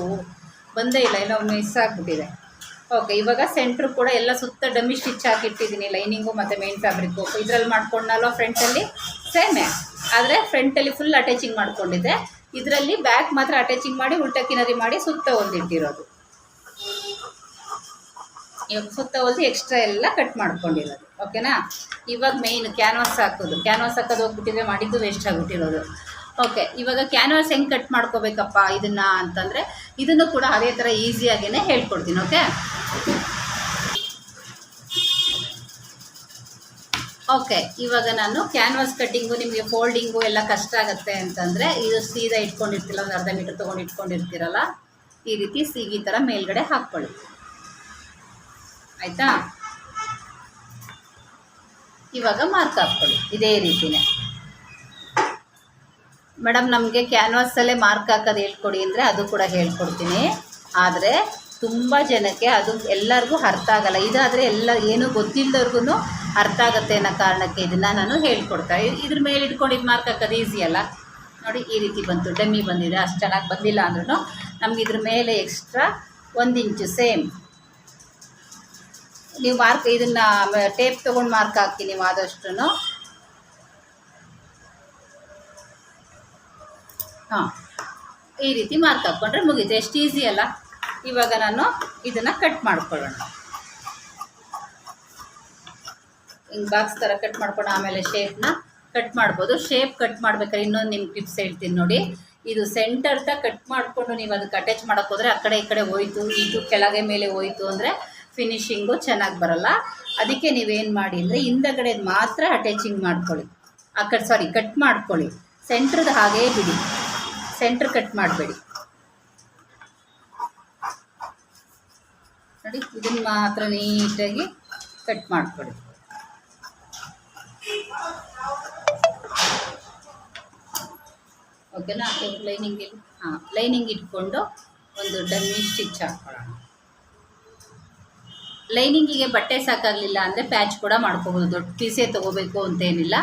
ಬಂದೇ ಇಲ್ಲ, ಏನೋ ಮಿಸ್ ಆಗಿಬಿಟ್ಟಿದೆ. ಓಕೆ ಇವಾಗ ಸೆಂಟ್ರ್ ಕೂಡ ಎಲ್ಲ ಸುತ್ತ ಡಮ್ಮಿ ಸ್ಟಿಚ್ ಹಾಕಿಟ್ಟಿದ್ದೀನಿ ಲೈನಿಂಗು ಮತ್ತು ಮೇನ್ ಫ್ಯಾಬ್ರಿಕ್ಕು ಇದರಲ್ಲಿ ಮಾಡ್ಕೊಂಡಲ್ವ ಫ್ರಂಟಲ್ಲಿ ಸೇಮೇ ಆದರೆ ಫ್ರಂಟಲ್ಲಿ ಫುಲ್ ಅಟ್ಯಾಚಿಂಗ್ ಮಾಡ್ಕೊಂಡಿದ್ದೆ. ಇದರಲ್ಲಿ ಬ್ಯಾಕ್ ಮಾತ್ರ ಅಟ್ಯಾಚಿಂಗ್ ಮಾಡಿ, ಉಲ್ಟಾ ಕಿನರಿ ಮಾಡಿ ಸುತ್ತ ಒಂದಿಟ್ಟಿರೋದು ಇವಾಗ ಸುತ್ತ ಹೊಲ್ದು ಎಕ್ಸ್ಟ್ರಾ ಎಲ್ಲ ಕಟ್ ಮಾಡ್ಕೊಂಡಿರೋದು. ಓಕೆನಾ ಇವಾಗ ಮೇಯ್ನ್ ಕ್ಯಾನ್ವಾಸ್ ಹಾಕೋದು. ಕ್ಯಾನ್ವಾಸ್ ಹಾಕೋದು ಹೋಗ್ಬಿಟ್ಟಿದ್ರೆ ಮಾಡಿದ್ದು ವೇಸ್ಟ್ ಆಗಿಬಿಟ್ಟಿರೋದು. ಓಕೆ ಇವಾಗ ಕ್ಯಾನ್ವಾಸ್ ಹೆಂಗೆ ಕಟ್ ಮಾಡ್ಕೋಬೇಕಪ್ಪ ಇದನ್ನು ಅಂತಂದರೆ ಇದನ್ನು ಕೂಡ ಅದೇ ಥರ ಈಸಿಯಾಗೇ ಹೇಳ್ಕೊಡ್ತೀನಿ ಓಕೆ ಓಕೆ ಇವಾಗ ನಾನು ಕ್ಯಾನ್ವಾಸ್ ಕಟ್ಟಿಂಗು ನಿಮಗೆ ಫೋಲ್ಡಿಂಗು ಎಲ್ಲ ಕಷ್ಟ ಆಗುತ್ತೆ ಅಂತಂದರೆ ಇದು ಸೀದಾ ಇಟ್ಕೊಂಡಿರ್ತಿಲ್ಲ ಒಂದು ಅರ್ಧ ಮೀಟರ್ ತೊಗೊಂಡು ಇಟ್ಕೊಂಡಿರ್ತೀರಲ್ಲ, ಈ ರೀತಿ ಸೀಗಿ ಥರ ಮೇಲ್ಗಡೆ ಹಾಕ್ಕೊಳ್ಳಿ. ಆಯಿತಾ? ಇವಾಗ ಮಾರ್ಕ್ ಹಾಕ್ಕೊಳ್ಳಿ, ಇದೇ ರೀತಿನೇ. ಮೇಡಮ್ ನಮಗೆ ಕ್ಯಾನ್ವಾಸಲ್ಲೇ ಮಾರ್ಕ್ ಹಾಕೋದು ಹೇಳ್ಕೊಡಿ ಅಂದರೆ ಅದು ಕೂಡ ಹೇಳ್ಕೊಡ್ತೀನಿ. ಆದರೆ ತುಂಬ ಜನಕ್ಕೆ ಅದು ಎಲ್ಲರಿಗೂ ಅರ್ಥ ಆಗಲ್ಲ. ಇದಾದರೆ ಎಲ್ಲ, ಏನೂ ಗೊತ್ತಿಲ್ಲದವ್ರಿಗೂ ಅರ್ಥ ಆಗುತ್ತೆ ಅನ್ನೋ ಕಾರಣಕ್ಕೆ ಇದನ್ನು ನಾನು ಹೇಳ್ಕೊಡ್ತಾ ಇದ್ರ ಮೇಲೆ ಇಟ್ಕೊಂಡು ಇದು ಮಾರ್ಕ್ ಹಾಕೋದು ಈಸಿ ಅಲ್ಲ. ನೋಡಿ, ಈ ರೀತಿ ಬಂತು. ಡಮ್ಮಿ ಬಂದಿದೆ. ಅಷ್ಟು ಚೆನ್ನಾಗಿ ಬಂದಿಲ್ಲ ಅಂದ್ರೂ ನಮ್ಗೆ ಇದ್ರ ಮೇಲೆ ಎಕ್ಸ್ಟ್ರಾ ಒಂದು ಇಂಚು ಸೇಮ್ ನೀವು ಮಾರ್ಕ್ ಇದನ್ನು ಟೇಪ್ ತೊಗೊಂಡು ಮಾರ್ಕ್ ಹಾಕಿ ನೀವು ಆದಷ್ಟು ಹಾಂ, ಈ ರೀತಿ ಮಾರ್ಕ್ ಹಾಕ್ಕೊಂಡ್ರೆ ಮುಗೀತು. ಎಷ್ಟು ಈಸಿ ಅಲ್ಲ. ಇವಾಗ ನಾನು ಇದನ್ನು ಕಟ್ ಮಾಡ್ಕೊಳ್ಳೋಣ. ಹಿಂಗೆ ಬಾಕ್ಸ್ ಥರ ಕಟ್ ಮಾಡ್ಕೊಂಡು ಆಮೇಲೆ ಶೇಪ್ನ ಕಟ್ ಮಾಡ್ಬೋದು. ಶೇಪ್ ಕಟ್ ಮಾಡ್ಬೇಕಾದ್ರೆ ಇನ್ನೊಂದು ನಿಮ್ಮ ಟಿಪ್ಸ್ ಹೇಳ್ತೀನಿ ನೋಡಿ. ಇದು ಸೆಂಟರ್ ತ ಕಟ್ ಮಾಡಿಕೊಂಡು ನೀವು ಅದಕ್ಕೆ ಅಟ್ಯಾಚ್ ಮಾಡೋಕೆ ಹೋದರೆ ಆ ಕಡೆ ಈ ಕಡೆ ಹೋಯ್ತು, ಇದು ಕೆಳಗೆ ಮೇಲೆ ಹೋಯ್ತು ಅಂದರೆ ಫಿನಿಶಿಂಗು ಚೆನ್ನಾಗಿ ಬರಲ್ಲ. ಅದಕ್ಕೆ ನೀವೇನು ಮಾಡಿ ಅಂದರೆ ಹಿಂದಗಡೆ ಮಾತ್ರ ಅಟ್ಯಾಚಿಂಗ್ ಮಾಡ್ಕೊಳ್ಳಿ. ಆ ಕಡೆ ಸಾರಿ ಕಟ್ ಮಾಡ್ಕೊಳ್ಳಿ. ಸೆಂಟ್ರದ್ದು ಹಾಗೇ ಬಿಡಿ. ಸೆಂಟ್ರ್ ಕಟ್ ಮಾಡಬೇಡಿ. ನೋಡಿ, ಇದನ್ನು ಮಾತ್ರ ನೀಟಾಗಿ ಕಟ್ ಮಾಡ್ಕೊಳ್ಳಿ. ಓಕೆನಾ ಲೈನಿಂಗ್ ಹಾಂ ಲೈನಿಂಗ್ ಇಟ್ಕೊಂಡು ಒಂದು ಡಮ್ಮಿ ಸ್ಟಿಚ್ ಹಾಕ್ಕೊಳ್ಳೋಣ ಲೈನಿಂಗಿಗೆ ಬಟ್ಟೆ ಸಾಕಾಗಲಿಲ್ಲ ಅಂದರೆ ಪ್ಯಾಚ್ ಕೂಡ ಮಾಡ್ಕೋಬೋದು ದೊಡ್ಡ ಪೀಸೇ ತೊಗೋಬೇಕು ಅಂತೇನಿಲ್ಲ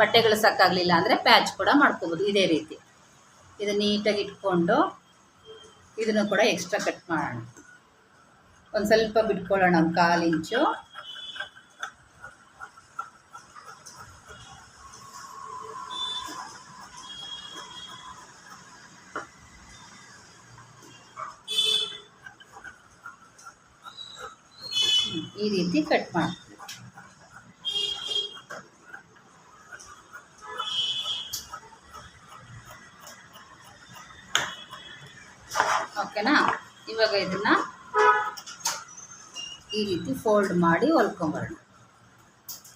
ಬಟ್ಟೆಗಳು ಸಾಕಾಗಲಿಲ್ಲ ಅಂದರೆ ಪ್ಯಾಚ್ ಕೂಡ ಮಾಡ್ಕೋಬೋದು ಇದೇ ರೀತಿ. ಇದು ನೀಟಾಗಿ ಇಟ್ಕೊಂಡು ಇದನ್ನು ಕೂಡ ಎಕ್ಸ್ಟ್ರಾ ಕಟ್ ಮಾಡೋಣ. ಒಂದು ಸ್ವಲ್ಪ ಬಿಟ್ಕೊಳ್ಳೋಣ, ಒಂದು ಕಾಲು ಇಂಚು. ಈ ರೀತಿ ಕಟ್ ಮಾಡಿ ಓಕೆನಾ ಇವಾಗ ಇದನ್ನ ಈ ರೀತಿ ಫೋಲ್ಡ್ ಮಾಡಿ ಹೊಲ್ಕೊಂಬರೋಣ.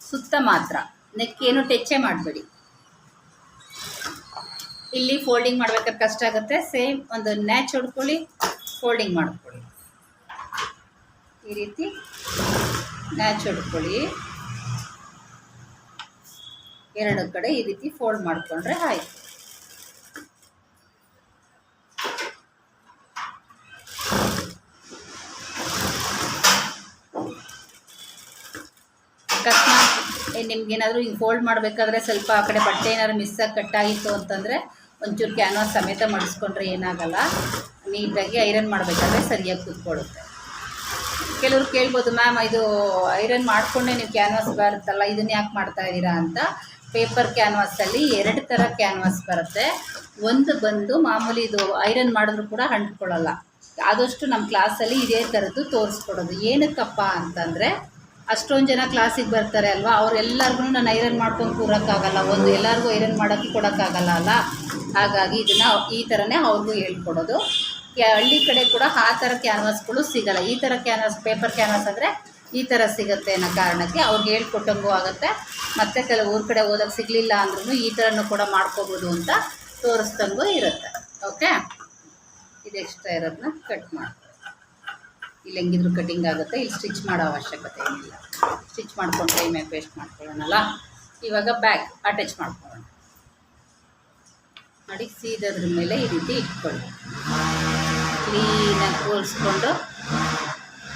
ಸುತ್ತ ಮಾತ್ರ. ನೆಕ್ಕೇನು ಟೆಚ್ಚೇ ಮಾಡಬೇಡಿ. ಇಲ್ಲಿ ಫೋಲ್ಡಿಂಗ್ ಮಾಡ್ಬೇಕಾದ್ರೆ ಕಷ್ಟ ಆಗುತ್ತೆ. ಸೇಮ್ ಒಂದು ನ್ಯಾಚ್ ಹೊಡ್ಕೊಳ್ಳಿ ಫೋಲ್ಡಿಂಗ್ ಮಾಡ್ಕೊಳ್ಳಿ. ಈ ರೀತಿ ಮ್ಯಾಚ್ ಹೊಡ್ಕೊಳ್ಳಿ. ಎರಡು ಕಡೆ ಈ ರೀತಿ ಫೋಲ್ಡ್ ಮಾಡಿಕೊಂಡ್ರೆ ಆಯಿತು. ಅಕಸ್ಮಾತ್ ನಿಮ್ಗೇನಾದರೂ ಹಿಂಗೆ ಫೋಲ್ಡ್ ಮಾಡಬೇಕಾದ್ರೆ ಸ್ವಲ್ಪ ಆ ಕಡೆ ಬಟ್ಟೆ ಏನಾದ್ರು ಮಿಸ್ಸಾಗಿ ಕಟ್ಟಾಗಿತ್ತು ಅಂತಂದರೆ ಒಂಚೂರು ಕ್ಯಾನ್ವಾಸ್ ಸಮೇತ ಮಾಡಿಸ್ಕೊಂಡ್ರೆ ಏನಾಗಲ್ಲ. ನೀಟಾಗಿ ಐರನ್ ಮಾಡಬೇಕಾದ್ರೆ ಸರಿಯಾಗಿ ಕೂತ್ಕೊಳ್ಳುತ್ತೆ. ಕೆಲವ್ರು ಕೇಳ್ಬೋದು, ಮ್ಯಾಮ್, ಇದು ಐರನ್ ಮಾಡಿಕೊಂಡೇ ನೀವು ಕ್ಯಾನ್ವಾಸ್ ಬರುತ್ತಲ್ಲ, ಇದನ್ನ ಯಾಕೆ ಮಾಡ್ತಾ ಇದ್ದೀರಾ? ಅಂತ ಪೇಪರ್ ಕ್ಯಾನ್ವಾಸಲ್ಲಿ ಎರಡು ಥರ ಕ್ಯಾನ್ವಾಸ್ ಬರುತ್ತೆ. ಒಂದು ಬಂದು ಮಾಮೂಲಿ ಇದು ಐರನ್ ಮಾಡಿದ್ರು ಕೂಡ ಅಂಟ್ಕೊಳ್ಳಲ್ಲ. ಆದಷ್ಟು ನಮ್ಮ ಕ್ಲಾಸಲ್ಲಿ ಇದೇ ಥರದ್ದು ತೋರಿಸ್ಕೊಡೋದು. ಏನಕ್ಕಪ್ಪ ಅಂತಂದರೆ, ಅಷ್ಟೊಂದು ಜನ ಕ್ಲಾಸಿಗೆ ಬರ್ತಾರೆ ಅಲ್ವಾ? ಅವರೆಲ್ಲರಿಗೂ ನಾನು ಐರನ್ ಮಾಡ್ಕೊಂಡು ಕೂರೋಕ್ಕಾಗಲ್ಲ. ಒಂದು ಎಲ್ಲರಿಗೂ ಐರನ್ ಮಾಡೋಕ್ಕೆ ಕೊಡೋಕ್ಕಾಗಲ್ಲ ಅಲ್ಲ? ಹಾಗಾಗಿ ಇದನ್ನು ಈ ಥರನೇ ಅವ್ರಿಗೂ ಹೇಳ್ಕೊಡೋದು. ಹಳ್ಳಿ ಕಡೆ ಕೂಡ ಆ ಥರ ಕ್ಯಾನ್ವಾಸ್ಗಳು ಸಿಗಲ್ಲ. ಈ ಥರ ಕ್ಯಾನ್ವಾಸ್ ಪೇಪರ್ ಕ್ಯಾನ್ವಾಸ್ ಅಂದರೆ ಈ ಥರ ಸಿಗುತ್ತೆ ಅನ್ನೋ ಕಾರಣಕ್ಕೆ ಅವ್ರಿಗೆ ಹೇಳ್ಕೊಟ್ಟಂಗೂ ಆಗುತ್ತೆ. ಮತ್ತು ಕೆಲವು ಊರ ಕಡೆ ಓದೋಕೆ ಸಿಗಲಿಲ್ಲ ಅಂದ್ರೂ ಈ ಥರನೂ ಕೂಡ ಮಾಡ್ಕೋಬೋದು ಅಂತ ತೋರಿಸ್ದಂಗೂ ಇರುತ್ತೆ. ಓಕೆ ಇದು ಎಕ್ಸ್ಟ್ರಾ ಇರೋದನ್ನ ಕಟ್ ಮಾಡಿ. ಇಲ್ಲಿ ಹೆಂಗಿದ್ರು ಕಟಿಂಗ್ ಆಗುತ್ತೆ. ಇಲ್ಲಿ ಸ್ಟಿಚ್ ಮಾಡೋ ಅವಶ್ಯಕತೆ ಏನಿಲ್ಲ. ಸ್ಟಿಚ್ ಮಾಡ್ಕೊಂಡು ಟೈಮ್ ಪೇಸ್ಟ್ ಮಾಡ್ಕೊಳ್ಳೋಣಲ್ಲ? ಇವಾಗ ಬ್ಯಾಗ್ ಅಟ್ಯಾಚ್ ಮಾಡ್ಕೊಳ್ಳೋಣ. ಸೀದ ಸೀದದ್ರ ಮೇಲೆ ಈ ರೀತಿ ಇಟ್ಕೊಳ್ಳಿ. ಕ್ಲೀನಾಗಿ ಕೂರಿಸ್ಕೊಂಡು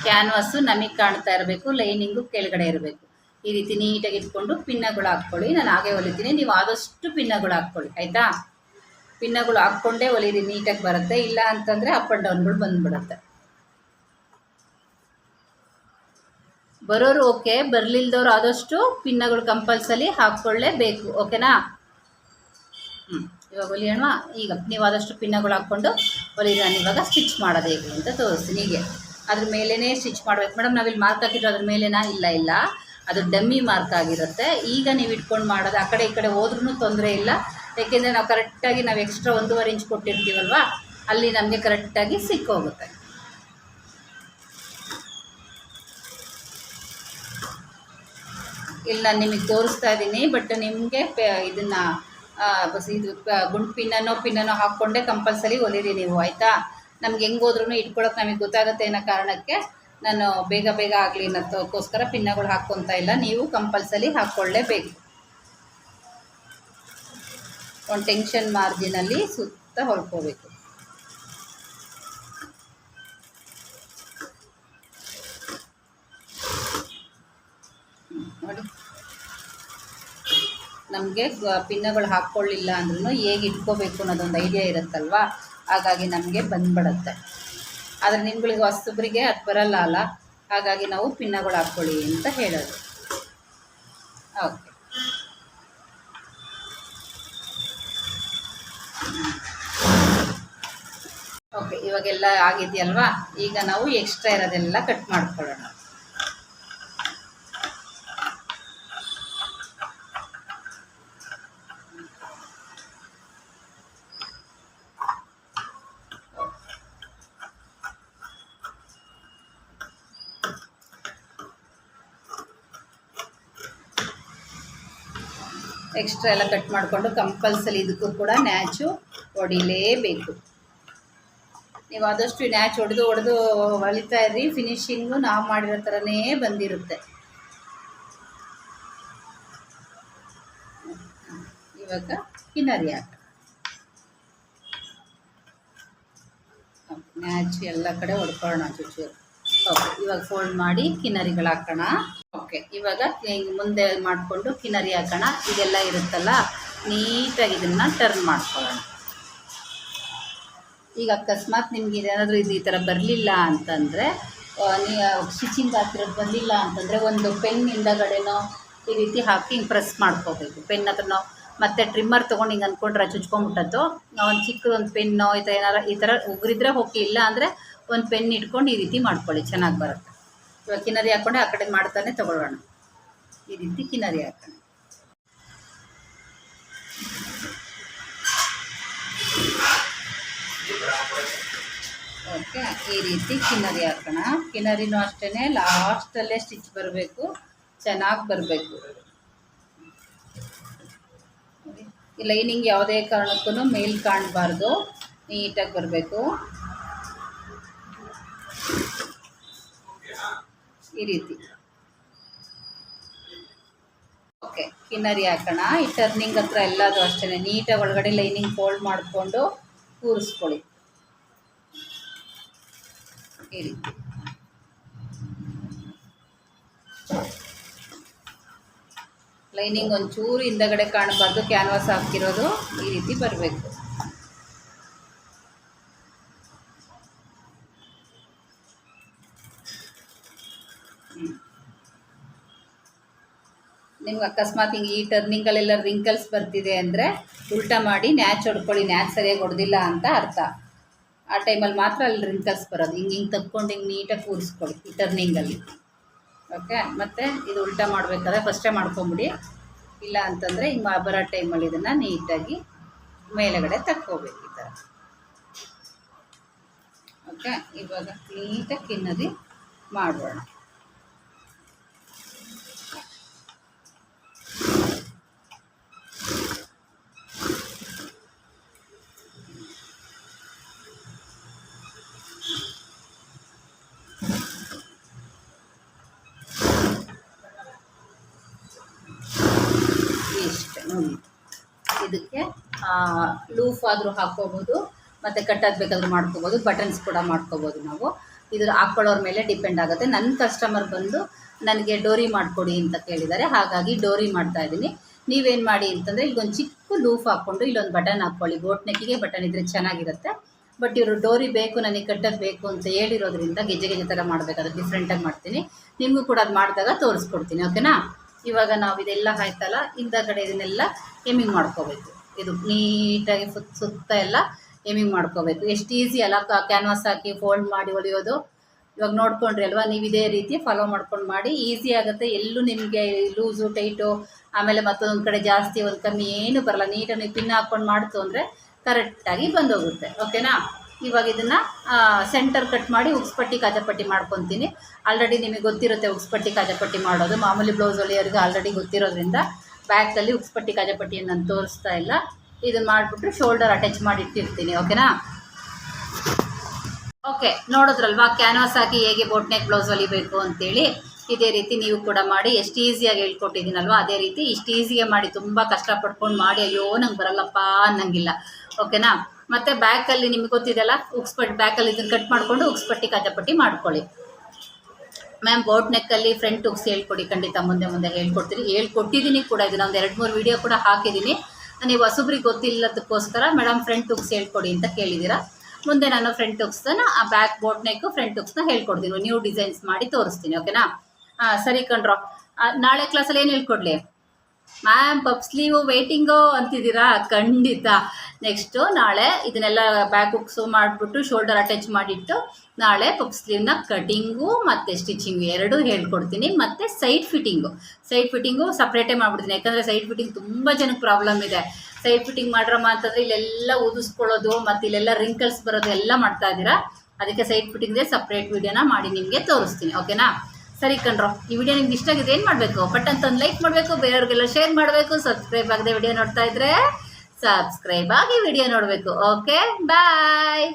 ಕ್ಯಾನ್ವಾಸು ನಮಗೆ ಕಾಣ್ತಾ ಇರಬೇಕು ಲೈನಿಂಗು ಕೆಳಗಡೆ ಇರಬೇಕು. ಈ ರೀತಿ ನೀಟಾಗಿ ಇಟ್ಕೊಂಡು ಪಿನ್ನಗಳು ಹಾಕ್ಕೊಳ್ಳಿ. ನಾನು ಹಾಗೆ ಹೊಲಿತೀನಿ. ನೀವು ಆದಷ್ಟು ಪಿನ್ನಗಳು ಹಾಕ್ಕೊಳ್ಳಿ, ಆಯಿತಾ? ಪಿನ್ನಗಳು ಹಾಕ್ಕೊಂಡೇ ಹೊಲಿರಿ, ನೀಟಾಗಿ ಬರುತ್ತೆ. ಇಲ್ಲ ಅಂತಂದರೆ ಅಪ್ ಆ್ಯಂಡ್ ಡೌನ್ಗಳು ಬಂದುಬಿಡುತ್ತೆ. ಬರೋರು ಓಕೆ ಬರಲಿಲ್ದವ್ರು ಆದಷ್ಟು ಪಿನ್ನಗಳು ಕಂಪಲ್ಸರಿ ಹಾಕ್ಕೊಳ್ಳೇಬೇಕು ಓಕೆನಾ ಹ್ಞೂ ಇವಾಗ ಹೊಲಿಯೋಣ ಈಗ ನೀವು ಆದಷ್ಟು ಪಿನ್ನಗಳು ಹಾಕ್ಕೊಂಡು ಹೊಲಿ ನಾನು ಇವಾಗ ಸ್ಟಿಚ್ ಮಾಡೋದು ಹೇಗೆ ಅಂತ ತೋರಿಸ್ತೀನಿ ಹೀಗೆ. ಅದ್ರ ಮೇಲೇ ಸ್ಟಿಚ್ ಮಾಡ್ಬೇಕು. ಮೇಡಮ್ ನಾವಿಲ್ಲಿ ಮಾರ್ಕ್ ಹಾಕಿದ್ರು ಅದ್ರ ಮೇಲೇನಾ ಇಲ್ಲ ಇಲ್ಲ. ಅದು ಡಮ್ಮಿ ಮಾರ್ಕ್ ಆಗಿರುತ್ತೆ. ಈಗ ನೀವು ಇಟ್ಕೊಂಡು ಮಾಡೋದು, ಆ ಕಡೆ ಈ ಕಡೆ ಹೋದ್ರೂ ತೊಂದರೆ ಇಲ್ಲ. ಯಾಕೆಂದರೆ ನಾವು ಕರೆಕ್ಟಾಗಿ ನಾವು ಎಕ್ಸ್ಟ್ರಾ ಒಂದೂವರೆ ಇಂಚ್ ಕೊಟ್ಟಿರ್ತೀವಲ್ವ? ಅಲ್ಲಿ ನಮಗೆ ಕರೆಕ್ಟಾಗಿ ಸಿಕ್ಕೋಗುತ್ತೆ. ಇಲ್ಲಿ ನಾನು ನಿಮಗೆ ತೋರಿಸ್ತಾ ಇದ್ದೀನಿ ಬಟ್ ನಿಮಗೆ ಇದನ್ನು ಇದು ಗುಂಡ್ ಪಿನ್ನನೋ ಪಿನ್ನನೋ ಹಾಕ್ಕೊಂಡೇ ಕಂಪಲ್ಸರಿ ಹೊಲಿರಿ ನೀವು, ಆಯಿತಾ? ನಮ್ಗೆ ಹೆಂಗೆ ಹೋದ್ರೂ ಇಟ್ಕೊಳಕ್ಕೆ ನಮಗೆ ಗೊತ್ತಾಗುತ್ತೆ ಅನ್ನೋ ಕಾರಣಕ್ಕೆ. ನಾನು ಬೇಗ ಬೇಗ ಆಗಲಿ ಅನ್ನೋದಕ್ಕೋಸ್ಕರ ಪಿನ್ನಗಳು ಹಾಕ್ಕೊತಾ ಇಲ್ಲ. ನೀವು ಕಂಪಲ್ಸರಿ ಹಾಕ್ಕೊಳ್ಳೇಬೇಕು. ಒಂದು ಟೆನ್ಷನ್ ಮಾರ್ಜಿನಲ್ಲಿ ಸುತ್ತ ಹೊಲ್ಕೋಬೇಕು. ನೋಡಿ. ನಮಗೆ ಪಿನ್ನುಗಳು ಹಾಕ್ಕೊಳ್ಳಿಲ್ಲ ಅಂದ್ರೂ ಹೇಗೆ ಇಟ್ಕೋಬೇಕು ಅನ್ನೋದೊಂದು ಐಡಿಯಾ ಇರುತ್ತಲ್ವ? ಹಾಗಾಗಿ ನಮಗೆ ಬಂದ್ಬಿಡುತ್ತೆ. ಆದರೆ ನಿಮ್ಗಳಿಗೆ ಹೊಸಬ್ರಿಗೆ ಅದು ಬರಲ್ಲ ಅಲ್ಲ? ಹಾಗಾಗಿ ನಾವು ಪಿನ್ನಗಳು ಹಾಕ್ಕೊಳ್ಳಿ ಅಂತ ಹೇಳೋದು. ಓಕೆ. ಓಕೆ, ಇವಾಗೆಲ್ಲ ಆಗಿದೆಯಲ್ವಾ? ಈಗ ನಾವು ಎಕ್ಸ್ಟ್ರಾ ಇರೋದೆಲ್ಲ ಕಟ್ ಮಾಡ್ಕೊಳ್ಳೋಣ. ಎಕ್ಸ್ಟ್ರಾ ಎಲ್ಲ ಕಟ್ ಮಾಡಿಕೊಂಡು ಕಂಪಲ್ಸರಿ ಇದಕ್ಕೂ ಕೂಡ ನ್ಯಾಚು ಹೊಡಿಲೇಬೇಕು. ನೀವು ಆದಷ್ಟು ನ್ಯಾಚ್ ಹೊಡೆದು ಹೊಡೆದು ಹೊಲಿತಾ ಇರ್ರಿ ಫಿನಿಶಿಂಗು ನಾವು ಮಾಡಿರೋ ಥರನೇ ಬಂದಿರುತ್ತೆ. ಇವಾಗ ಕಿನ್ನರಿ ಹಾಕ. ನ್ಯಾಚ್ ಎಲ್ಲ ಕಡೆ ಹೊಡ್ಕೊಳ್ಳೋಣ ಚೂಚೂರು ಓಕೆ, ಇವಾಗ ಫೋಲ್ಡ್ ಮಾಡಿ ಕಿನ್ನರಿಗಳು ಹಾಕೋಣ. ಓಕೆ, ಇವಾಗ ಮುಂದೆ ಮಾಡಿಕೊಂಡು ಕಿನರಿ ಹಾಕೋಣ. ಇದೆಲ್ಲ ಇರುತ್ತಲ್ಲ, ನೀಟಾಗಿ ಇದನ್ನು ಟರ್ನ್ ಮಾಡ್ಕೊಳ್ಳೋಣ. ಈಗ ಅಕಸ್ಮಾತ್ ನಿಮ್ಗೆ ಇದೇನಾದರೂ ಇದು ಈ ಥರ ಬರಲಿಲ್ಲ ಅಂತಂದರೆ ಸ್ಟಿಚಿಂಗ್ ಹಾಕಿರೋದು ಬಂದಿಲ್ಲ ಅಂತಂದರೆ ಒಂದು ಪೆನ್ ಹಿಂದಗಡೆನೋ ಈ ರೀತಿ ಹಾಕಿ ಹಿಂಗೆ ಪ್ರೆಸ್ ಮಾಡ್ಕೋಬೇಕು. ಪೆನ್ ಹತ್ರನೋ, ಮತ್ತು ಟ್ರಿಮ್ಮರ್ ತೊಗೊಂಡು ಹಿಂಗೆ ಅಂದ್ಕೊಂಡ್ರೆ ಚುಚ್ಕೊಂಬಿಟ್ಟದ್ದು ಒಂದು ಚಿಕ್ಕದೊಂದು ಪೆನ್ನೋ ಈ ಥರ ಏನಾರು ಈ ಥರ ಉಗುರಿದ್ರೆ ಹೋಗಿ ಇಲ್ಲ ಅಂದರೆ ಒಂದು ಪೆನ್ ಇಟ್ಕೊಂಡು ಈ ರೀತಿ ಮಾಡ್ಕೊಳ್ಳಿ. ಚೆನ್ನಾಗಿ ಬರುತ್ತೆ. ಇವಾಗ ಕಿನ್ನರಿ ಹಾಕ್ಕೊಂಡು ಆ ಕಡೆ ಮಾಡ್ತಾನೆ ತಗೊಳ್ಳೋಣ. ಈ ರೀತಿ ಕಿನ್ನರಿ ಹಾಕೋಣ. ಓಕೆ, ಈ ರೀತಿ ಕಿನ್ನರಿ ಹಾಕೋಣ. ಕಿನ್ನರಿನೂ ಅಷ್ಟೇ ಲಾಸ್ಟಲ್ಲೇ ಸ್ಟಿಚ್ ಬರಬೇಕು, ಚೆನ್ನಾಗಿ ಬರಬೇಕು. ಲೈನಿಂಗ್ ಯಾವುದೇ ಕಾರಣಕ್ಕೂ ಮೇಲ್ ಕಾಣಬಾರ್ದು, ನೀಟಾಗಿ ಬರಬೇಕು. ಈ ರೀತಿ. ಓಕೆ, ಕಿನ್ನರಿ ಹಾಕೋಣ. ಈ ಟರ್ನಿಂಗ್ ಹತ್ರ ಎಲ್ಲದು ಅಷ್ಟೇ ನೀಟಾಗಿ ಒಳಗಡೆ ಲೈನಿಂಗ್ ಫೋಲ್ಡ್ ಮಾಡಿಕೊಂಡು ಕೂರಿಸ್ಕೊಳ್ಳಿ. ಈ ರೀತಿ. ಲೈನಿಂಗ್ ಒಂಚೂರು ಹಿಂದಗಡೆ ಕಾಣಬಾರ್ದು ಕ್ಯಾನ್ವಾಸ್ ಹಾಕಿರೋದು ಈ ರೀತಿ ಬರಬೇಕು. ನಿಮ್ಗೆ ಅಕಸ್ಮಾತ್ ಹಿಂಗೆ ಈ ಟರ್ನಿಂಗಲ್ಲೆಲ್ಲ ರಿಂಕಲ್ಸ್ ಬರ್ತಿದೆ ಅಂದರೆ ಉಲ್ಟಾ ಮಾಡಿ ನ್ಯಾಚ್ ಹೊಡ್ಕೊಳ್ಳಿ, ನ್ಯಾಚ್ ಸರಿಯಾಗಿ ಹೊಡೆದಿಲ್ಲ ಅಂತ ಅರ್ಥ. ಆ ಟೈಮಲ್ಲಿ ಮಾತ್ರ ಅಲ್ಲಿ ರಿಂಕಲ್ಸ್ ಬರೋದು. ಹಿಂಗೆ ಹಿಂಗೆ ತಕ್ಕೊಂಡು ಹಿಂಗೆ ನೀಟಾಗಿ ಕೂರಿಸ್ಕೊಳ್ಳಿ ಈ ಟರ್ನಿಂಗಲ್ಲಿ ಓಕೆ ಮತ್ತು ಇದು ಉಲ್ಟಾ ಮಾಡಬೇಕಾದ್ರೆ ಫಸ್ಟೇ ಮಾಡ್ಕೊಂಬಿಡಿ. ಇಲ್ಲ ಅಂತಂದರೆ ಹಿಂಗೆ ಬರೋ ಟೈಮಲ್ಲಿ ಇದನ್ನು ನೀಟಾಗಿ ಮೇಲೆಗಡೆ ತಕ್ಕೋಬೇಕು ಈ ಥರ ಓಕೆ ಇವಾಗ ನೀಟಾಗಿ ಕಿನ್ನದಿ ಮಾಡೋಣ ಇಷ್ಟು ಇದಕ್ಕೆ ಲೂಫ್ ಆದರೂ ಹಾಕ್ಕೋಬೋದು, ಮತ್ತು ಕಟ್ಟೋದು ಬೇಕಾದರೂ ಮಾಡ್ಕೋಬೋದು, ಬಟನ್ಸ್ ಕೂಡ ಮಾಡ್ಕೋಬೋದು ನಾವು. ಇದು ಹಾಕ್ಕೊಳ್ಳೋರ ಮೇಲೆ ಡಿಪೆಂಡ್ ಆಗುತ್ತೆ. ನನ್ನ ಕಸ್ಟಮರ್ ಬಂದು ನನಗೆ ಡೋರಿ ಮಾಡಿಕೊಡಿ ಅಂತ ಕೇಳಿದ್ದಾರೆ. ಹಾಗಾಗಿ ಡೋರಿ ಮಾಡ್ತಾ ಇದ್ದೀನಿ. ನೀವೇನು ಮಾಡಿ ಅಂತಂದರೆ, ಇಲ್ಲೊಂದು ಚಿಕ್ಕ ಲೂಫ್ ಹಾಕ್ಕೊಂಡು ಇಲ್ಲೊಂದು ಬಟನ್ ಹಾಕ್ಕೊಳ್ಳಿ ಬೋಟ್ ನೆಕ್ಕಿಗೆ ಬಟನ್ ಇದ್ದರೆ ಚೆನ್ನಾಗಿರುತ್ತೆ. ಬಟ್ ಇವರು ಡೋರಿ ಬೇಕು, ನನಗೆ ಕಟ್ಟೋದು ಬೇಕು ಅಂತ ಹೇಳಿರೋದ್ರಿಂದ ಗೆಜ್ಜೆ ಗೆಜ್ಜೆ ಥರ ಮಾಡಬೇಕಾದ್ರೆ ಡಿಫ್ರೆಂಟಾಗಿ ಮಾಡ್ತೀನಿ. ನಿಮಗೂ ಕೂಡ ಅದು ಮಾಡಿದಾಗ ತೋರಿಸ್ಕೊಡ್ತೀನಿ, ಓಕೆನಾ? ಇವಾಗ ನಾವು ಇದೆಲ್ಲ ಆಯ್ತಲ್ಲ ಹಿಂದಗಡೆ ಇದನ್ನೆಲ್ಲ ಎಮಿಂಗ್ ಮಾಡ್ಕೋಬೇಕು. ಇದು ನೀಟಾಗಿ ಸುತ್ತ ಸುತ್ತ ಎಲ್ಲ ಎಮಿಂಗ್ ಮಾಡ್ಕೋಬೇಕು. ಎಷ್ಟು ಈಸಿ ಅಲ್ಲ ಕ್ಯಾನ್ವಾಸ್ ಹಾಕಿ ಫೋಲ್ಡ್ ಮಾಡಿ ಹೊಲಿಯೋದು. ಇವಾಗ ನೋಡ್ಕೊಂಡ್ರಿ ಅಲ್ವಾ, ನೀವು ಇದೇ ರೀತಿ ಫಾಲೋ ಮಾಡ್ಕೊಂಡು ಮಾಡಿ ಈಸಿ ಆಗುತ್ತೆ. ಎಲ್ಲೂ ನಿಮಗೆ ಲೂಸು ಟೈಟು ಆಮೇಲೆ ಮತ್ತೊಂದು ಕಡೆ ಜಾಸ್ತಿ ಒಂದು ಕಮ್ಮಿ ಏನು ಬರಲ್ಲ. ನೀಟಾಗಿ ಪಿನ್ ಹಾಕ್ಕೊಂಡು ಮಾಡ್ತು ಅಂದರೆ ಕರೆಕ್ಟಾಗಿ ಬಂದೋಗುತ್ತೆ. ಓಕೆನಾ ಇವಾಗ ಇದನ್ನು ಸೆಂಟರ್ ಕಟ್ ಮಾಡಿ ಉಗ್ಸ್ಪಟ್ಟಿ ಕಾಜಪಟ್ಟಿ ಮಾಡ್ಕೊತೀನಿ. ಆಲ್ರೆಡಿ ನಿಮಗೆ ಗೊತ್ತಿರುತ್ತೆ ಉಗ್ಸ್ಪಟ್ಟಿ ಕಾಜಪಟ್ಟಿ ಮಾಡೋದು. ಮಾಮೂಲಿ ಬ್ಲೌಸ್ ಹೊಲಿಯೋರಿಗೆ ಆಲ್ರೆಡಿ ಗೊತ್ತಿರೋದ್ರಿಂದ ಬ್ಯಾಕಲ್ಲಿ ಉಗ್ಸ್ಪಟ್ಟಿ ಕಾಜಪಟ್ಟಿಯನ್ನು ನಾನು ತೋರಿಸ್ತಾ ಇಲ್ಲ. ಇದನ್ನು ಮಾಡಿಬಿಟ್ಟು ಶೋಲ್ಡರ್ ಅಟ್ಯಾಚ್ ಮಾಡಿ ಇಟ್ಟಿರ್ತೀನಿ ಓಕೆನಾ ಓಕೆ ನೋಡಿದ್ರಲ್ವಾ? ಕ್ಯಾನ್ವಾಸ್ ಹಾಕಿ ಹೇಗೆ ಬೋಟ್ನೆಕ್ ಬ್ಲೌಸ್ ಹೊಲಿಬೇಕು ಅಂತೇಳಿ. ಇದೇ ರೀತಿ ನೀವು ಕೂಡ ಮಾಡಿ, ಎಷ್ಟು ಈಸಿಯಾಗಿ ಹೇಳ್ಕೊಟ್ಟಿದ್ದೀನಲ್ವ? ಅದೇ ರೀತಿ ಇಷ್ಟು ಈಸಿಯಾಗಿ ಮಾಡಿ, ತುಂಬ ಕಷ್ಟಪಡ್ಕೊಂಡು ಮಾಡಿ, ಅಯ್ಯೋ, ನಂಗೆ ಬರಲ್ಲಪ್ಪ ಅನ್ನಂಗಿಲ್ಲ. ಓಕೆನಾ ಮತ್ತು ಬ್ಯಾಕಲ್ಲಿ ನಿಮ್ಗೆ ಗೊತ್ತಿದೆಯಲ್ಲ ಬ್ಯಾಕ್ ಬ್ಯಾಕಲ್ಲಿ ಇದನ್ನ ಕಟ್ ಮಾಡಿಕೊಂಡು ಉಕ್ಸ್ಪಟ್ಟಿ ಕಾಜಪಟ್ಟಿ ಮಾಡ್ಕೊಳ್ಳಿ. ಮ್ಯಾಮ್ ಬೋಟ್ ನೆಕ್ಕಲ್ಲಿ ಫ್ರಂಟ್ ಉಕ್ಸ್ ಹೇಳ್ಕೊಡಿ, ಖಂಡಿತ ಮುಂದೆ ಮುಂದೆ ಹೇಳ್ಕೊಡ್ತೀನಿ. ಹೇಳ್ಕೊಟ್ಟಿದ್ದೀನಿ ಕೂಡ, ಇದನ್ನ ಒಂದು ಎರಡು ಮೂರು ವಿಡಿಯೋ ಕೂಡ ಹಾಕಿದ್ದೀನಿ ನೀವು ಹೊಸಬ್ರಿಗೆ ಗೊತ್ತಿಲ್ಲದಕ್ಕೋಸ್ಕರ ಮೇಡಮ್ ಫ್ರಂಟ್ ಉಕ್ಸ್ ಹೇಳ್ಕೊಡಿ ಅಂತ ಕೇಳಿದ್ದೀರಾ ಮುಂದೆ ನಾನು ಫ್ರಂಟ್ ಹುಕ್ಸ್ನ ಆ ಬ್ಯಾಕ್ ಬೋಟ್ ನೆಕ್ ಫ್ರಂಟ್ ಹುಕ್ಸ್ನ ಹೇಳ್ಕೊಡ್ತೀನಿ. ನ್ಯೂ ಡಿಸೈನ್ಸ್ ಮಾಡಿ ತೋರಿಸ್ತೀನಿ ಓಕೆನಾ ಸರಿ ಕಣ್ರೋ. ನಾಳೆ ಕ್ಲಾಸಲ್ಲಿ ಏನು ಹೇಳ್ಕೊಡ್ಲಿ? ಮ್ಯಾಮ್ ಪಪ್ ವೇಟಿಂಗು ಅಂತಿದ್ದೀರಾ? ಖಂಡಿತ. ನೆಕ್ಸ್ಟು ನಾಳೆ ಇದನ್ನೆಲ್ಲ ಬ್ಯಾಕ್ ಹುಕ್ಸು ಮಾಡಿಬಿಟ್ಟು ಶೋಲ್ಡರ್ ಅಟ್ಯಾಚ್ ಮಾಡಿಟ್ಟು ನಾಳೆ ಪಪ್ ಸ್ಲೀವ್ನ ಕಟಿಂಗು ಮತ್ತು ಸ್ಟಿಚಿಂಗು ಎರಡೂ ಹೇಳ್ಕೊಡ್ತೀನಿ. ಮತ್ತು ಸೈಡ್ ಫಿಟ್ಟಿಂಗು ಸೈಡ್ ಫಿಟ್ಟಿಂಗು ಸಪ್ರೇಟೇ ಮಾಡಿಬಿಡ್ತೀನಿ. ಯಾಕಂದರೆ ಸೈಡ್ ಫಿಟ್ಟಿಂಗ್ ತುಂಬ ಜನಕ್ಕೆ ಪ್ರಾಬ್ಲಮ್ ಇದೆ. ಸೈಡ್ ಫಿಟ್ಟಿಂಗ್ ಮಾಡ್ರಮ್ಮ ಅಂತಂದರೆ ಇಲ್ಲೆಲ್ಲ ಉದಿಸ್ಕೊಳ್ಳೋದು ಮತ್ತು ಇಲ್ಲೆಲ್ಲ ರಿಂಕಲ್ಸ್ ಬರೋದು ಎಲ್ಲ ಮಾಡ್ತಾ ಇದ್ದೀರಾ? ಅದಕ್ಕೆ ಸೈಡ್ ಫಿಟ್ಟಿಂಗ್ದೇ ಸಪ್ರೇಟ್ ವೀಡಿಯೋನ ಮಾಡಿ ನಿಮಗೆ ತೋರಿಸ್ತೀನಿ. ಓಕೆನಾ ಸರಿ ಕಣ್ರೋ, ಈ ವಿಡಿಯೋ ನಿಮ್ಗೆ ಇಷ್ಟ ಆಗಿದೆ ಏನು ಮಾಡಬೇಕು? ಬಟ್ ಅಂತ ಒಂದು ಲೈಕ್ ಮಾಡಬೇಕು, ಬೇರೆಯವ್ರಿಗೆಲ್ಲ ಶೇರ್ ಮಾಡಬೇಕು ಸಬ್ಸ್ಕ್ರೈಬ್ ಆಗದೆ ವಿಡಿಯೋ ನೋಡ್ತಾ ಇದ್ರೆ ಸಬ್ಸ್ಕ್ರೈಬ್ ಆಗಿ ವಿಡಿಯೋ ನೋಡಬೇಕು. Okay bye